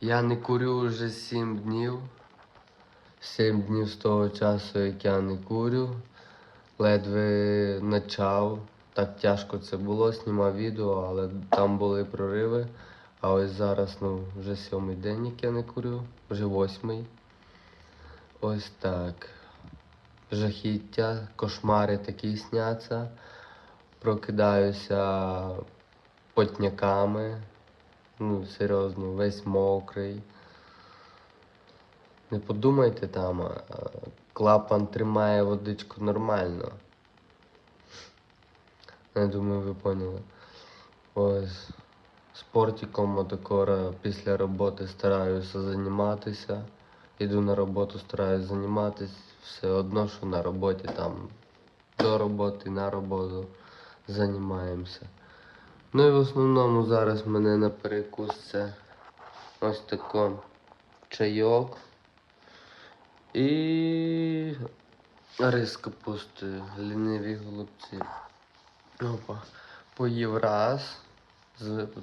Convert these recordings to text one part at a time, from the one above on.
Я не курю вже 7 днів. 7 днів з того часу, як я не курю. Ледве почав. Так тяжко це було, знімав відео, але там були прориви. А ось зараз, ну, вже сьомий день, як я не курю, вже восьмий. Ось так. Жахіття, кошмари такі сняться. Прокидаюся потняками. Ну, серйозно, весь мокрий. Не подумайте там, клапан тримає водичку нормально. Я думаю, ви поняли. Ось. Спортиком отакора після роботи стараюся займатися. Іду на роботу, стараюся займатися. Все одно, що на роботі там до роботи, на роботу займаємося. Ну і в основному зараз мене на перекус це ось тако чайок і рис з капустою, ліниві голубці. Опа. Поїв раз,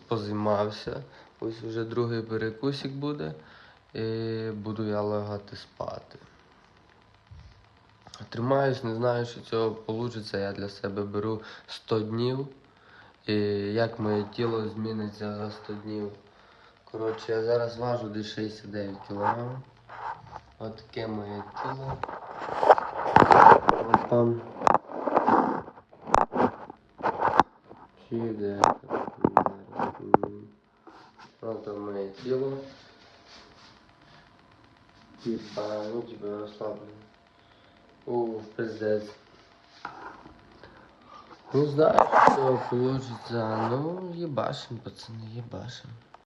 позаймався. Ось вже другий перекусик буде. І буду я лягати спати. Тримаюсь, не знаю, що цього вийде. Я для себе беру 100 днів. І як моє тіло зміниться за 100 днів. Коротше, я зараз важу десь 69 кг. От таке моє тіло. От там. Чи де? От моє тіло. Типа, ну типа розслаблено. О, пиздец. Ну знаю, что получится. Ну, ебашим, пацаны, ебашим.